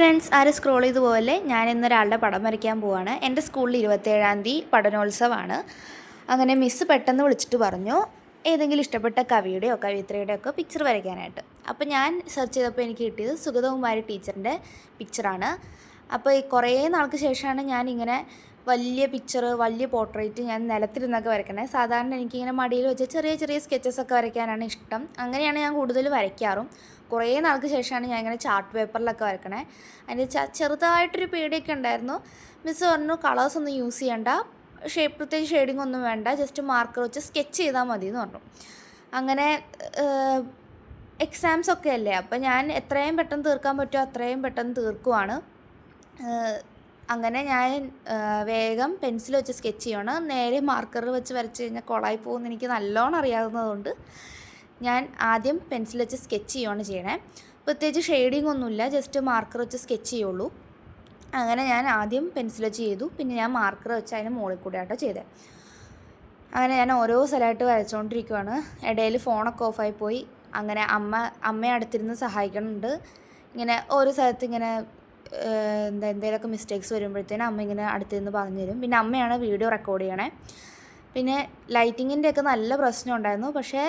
Friends ആര് scroll ചെയ്ത പോലെ ഞാൻ ഇന്നൊരാളുടെ പടം വരയ്ക്കാൻ പോവാണ്. എന്റെ സ്കൂളിൽ ഇരുപത്തേഴാം തീയതി പഠനോത്സവമാണ്. അങ്ങനെ മിസ്സ് പെട്ടെന്ന് വിളിച്ചിട്ട് പറഞ്ഞു ഏതെങ്കിലും ഇഷ്ടപ്പെട്ട കവിയുടെയോ കവിയത്രിയുടെയോ ഒക്കെ പിക്ചർ വരയ്ക്കാനായിട്ട്. അപ്പോൾ ഞാൻ സെർച്ച് ചെയ്തപ്പോൾ എനിക്ക് കിട്ടിയത് സുഗതകുമാരി ടീച്ചറിന്റെ പിക്ചറാണ് അപ്പോൾ ഈ കുറേ നാൾക്ക് ശേഷമാണ് ഞാൻ ഇങ്ങനെ വലിയ പിക്ചർ വലിയ പോർട്രേറ്റ് ഞാൻ നിലത്തിരുന്നൊക്കെ വരയ്ക്കണേ. സാധാരണ എനിക്കിങ്ങനെ മടിയിൽ വെച്ച് ചെറിയ ചെറിയ സ്കെച്ചസ് ഒക്കെ വരയ്ക്കാനാണ് ഇഷ്ടം. അങ്ങനെയാണ് ഞാൻ കൂടുതൽ വരയ്ക്കാറും. കുറേ നാൾക്ക് ശേഷമാണ് ഞാൻ ഇങ്ങനെ ചാർട്ട് പേപ്പറിലൊക്കെ വരക്കണേ. ച ചെറുതായിട്ടൊരു പേടിയൊക്കെ ഉണ്ടായിരുന്നു. മിസ് പറഞ്ഞു കളേഴ്സ് ഒന്നും യൂസ് ചെയ്യണ്ട. ഷേപ്പ് പ്രത്യേകിച്ച് ഷെയ്ഡിങ് ഒന്നും വേണ്ട. ജസ്റ്റ് മാർക്കർ വെച്ച് സ്കെച്ച് ചെയ്താൽ മതി എന്ന് പറഞ്ഞു. അങ്ങനെ എക്സാംസ് ഒക്കെ അല്ലേ? അപ്പം ഞാൻ എത്രയും പെട്ടെന്ന് തീർക്കാൻ പറ്റുമോ അത്രയും പെട്ടെന്ന് തീർക്കുവാണ്. അങ്ങനെ ഞാൻ വേഗം പെൻസിൽ വെച്ച് സ്കെച്ച് ചെയ്യണം നേരെ മാർക്കർ വെച്ച് വരച്ച് കഴിഞ്ഞാൽ കൊളായി പോകുമെന്ന് എനിക്ക് നല്ലോണം അറിയാവുന്നതുകൊണ്ട്. ഞാൻ ആദ്യം പെൻസിൽ വെച്ച് സ്കെച്ച് ചെയ്യുകയാണ് ചെയ്യണേ. പ്രത്യേകിച്ച് ഷെയ്ഡിംഗ് ഒന്നുമില്ല ജസ്റ്റ് മാർക്കർ വെച്ച് സ്കെച്ച് ചെയ്യുള്ളൂ. അങ്ങനെ ഞാൻ ആദ്യം പെൻസിൽ വെച്ച് ചെയ്തു പിന്നെ ഞാൻ മാർക്കർ വെച്ച് അതിന് മുകളിൽ കൂടെ ആട്ടോ ചെയ്തത് അങ്ങനെ ഞാൻ ഓരോ സ്ഥലമായിട്ട് വരച്ചുകൊണ്ടിരിക്കുവാണ് ഇടയിൽ ഫോണൊക്കെ ഓഫായി പോയി. അങ്ങനെ അമ്മ അമ്മയെ അടുത്തിരുന്ന് സഹായിക്കുന്നുണ്ട് ഇങ്ങനെ ഓരോ സ്ഥലത്ത് ഇങ്ങനെ എന്താ എന്തെങ്കിലുമൊക്കെ മിസ്റ്റേക്സ് വരുമ്പോഴത്തേനും അമ്മ ഇങ്ങനെ അടുത്തിരുന്ന് പറഞ്ഞു തരും. പിന്നെ അമ്മയാണ് വീഡിയോ റെക്കോർഡ് ചെയ്യണേ. പിന്നെ ലൈറ്റിങ്ങിന്റെയൊക്കെ നല്ല പ്രശ്നം ഉണ്ടായിരുന്നു. പക്ഷേ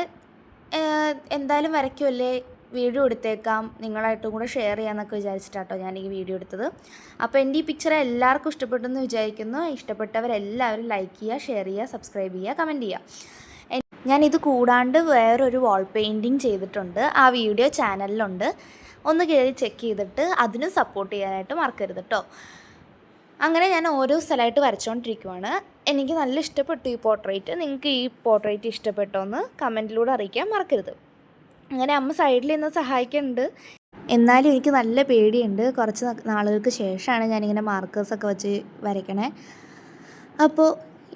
എന്തായാലും വരയ്ക്കുമല്ലേ വീഡിയോ എടുത്തേക്കാം. നിങ്ങളായിട്ടും കൂടെ ഷെയർ ചെയ്യാമെന്നൊക്കെ വിചാരിച്ചിട്ടാട്ടോ ഞാൻ ഈ വീഡിയോ എടുത്തത്. അപ്പോൾ എന്റെ ഈ പിക്ചർ എല്ലാവർക്കും ഇഷ്ടപ്പെട്ടെന്ന് വിചാരിക്കുന്നു. ഇഷ്ടപ്പെട്ടവരെല്ലാവരും ലൈക്ക് ചെയ്യുക ഷെയർ ചെയ്യുക സബ്സ്ക്രൈബ് ചെയ്യുക കമന്റ് ചെയ്യുക. ഞാൻ ഇത് കൂടാണ്ട് വേറൊരു വാൾ പെയിന്റിങ് ചെയ്തിട്ടുണ്ട്. ആ വീഡിയോ ചാനലിലുണ്ട് ഒന്ന് കയറി ചെക്ക് ചെയ്തിട്ട് അതിനും സപ്പോർട്ട് ചെയ്യാനായിട്ട് മറക്കരുത് കേട്ടോ അങ്ങനെ ഞാൻ ഓരോ സ്ഥലമായിട്ട് വരച്ചുകൊണ്ടിരിക്കുവാണ് എനിക്ക് നല്ല ഇഷ്ടപ്പെട്ടു ഈ പോർട്രേറ്റ് നിങ്ങൾക്ക് ഈ പോർട്രേറ്റ് ഇഷ്ടപ്പെട്ടോ എന്ന് കമന്റിലൂടെ അറിയിക്കാൻ മറക്കരുത്. അങ്ങനെ അമ്മ സൈഡിൽ നിന്ന് സഹായിക്കുന്നുണ്ട് എന്നാലും എനിക്ക് നല്ല പേടിയുണ്ട്. കുറച്ച് നാളുകൾക്ക് ശേഷമാണ് ഞാനിങ്ങനെ മാർക്കേഴ്സൊക്കെ വെച്ച് വരയ്ക്കണേ. അപ്പോൾ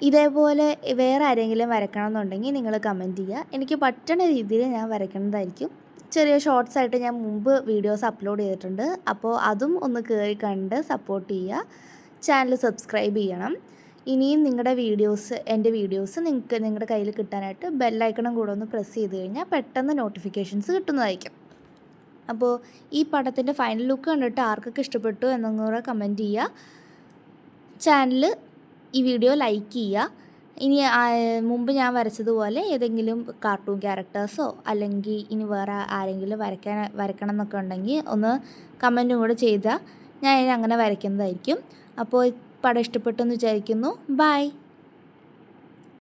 ഇതേപോലെ വേറെ ആരെങ്കിലും വരക്കണം എന്നുണ്ടെങ്കിൽ നിങ്ങൾ കമന്റ് ചെയ്യുക. എനിക്ക് പറ്റണ രീതിയിൽ ഞാൻ വരയ്ക്കുന്നതായിരിക്കും. ചെറിയ ഷോർട്സ് ആയിട്ട് ഞാൻ മുമ്പ് വീഡിയോസ് അപ്ലോഡ് ചെയ്തിട്ടുണ്ട്. അപ്പോൾ അതും ഒന്ന് കയറി കണ്ട് സപ്പോർട്ട് ചെയ്യുക. ചാനൽ സബ്സ്ക്രൈബ് ചെയ്യണം. ഇനിയും നിങ്ങളുടെ വീഡിയോസ് എന്റെ വീഡിയോസ് നിങ്ങൾക്ക് നിങ്ങളുടെ കയ്യിൽ കിട്ടാനായിട്ട് ബെല്ലൈക്കണം കൂടെ ഒന്ന് പ്രസ് ചെയ്ത് കഴിഞ്ഞാൽ പെട്ടെന്ന് നോട്ടിഫിക്കേഷൻസ് കിട്ടുന്നതായിരിക്കും. അപ്പോൾ ഈ പടത്തിന്റെ ഫൈനൽ ലുക്ക് കണ്ടിട്ട് ആർക്കൊക്കെ ഇഷ്ടപ്പെട്ടു എന്നും കൂടെ കമന്റ് ചെയ്യുക ചാനൽ ഈ വീഡിയോ ലൈക്ക് ചെയ്യുക ഇനി മുമ്പ് ഞാൻ വരച്ചതുപോലെ ഏതെങ്കിലും കാർട്ടൂൺ ക്യാരക്ടേഴ്സോ അല്ലെങ്കിൽ ഇനി വേറെ ആരെങ്കിലും വരയ്ക്കാൻ വരയ്ക്കണം എന്നൊക്കെ ഉണ്ടെങ്കിൽ ഒന്ന് കമന്റും കൂടെ ചെയ്താൽ ഞാൻ അങ്ങനെ വരയ്ക്കുന്നതായിരിക്കും. അപ്പോൾ പടം ഇഷ്ടപ്പെട്ടെന്ന് വിചാരിക്കുന്നു. ബൈ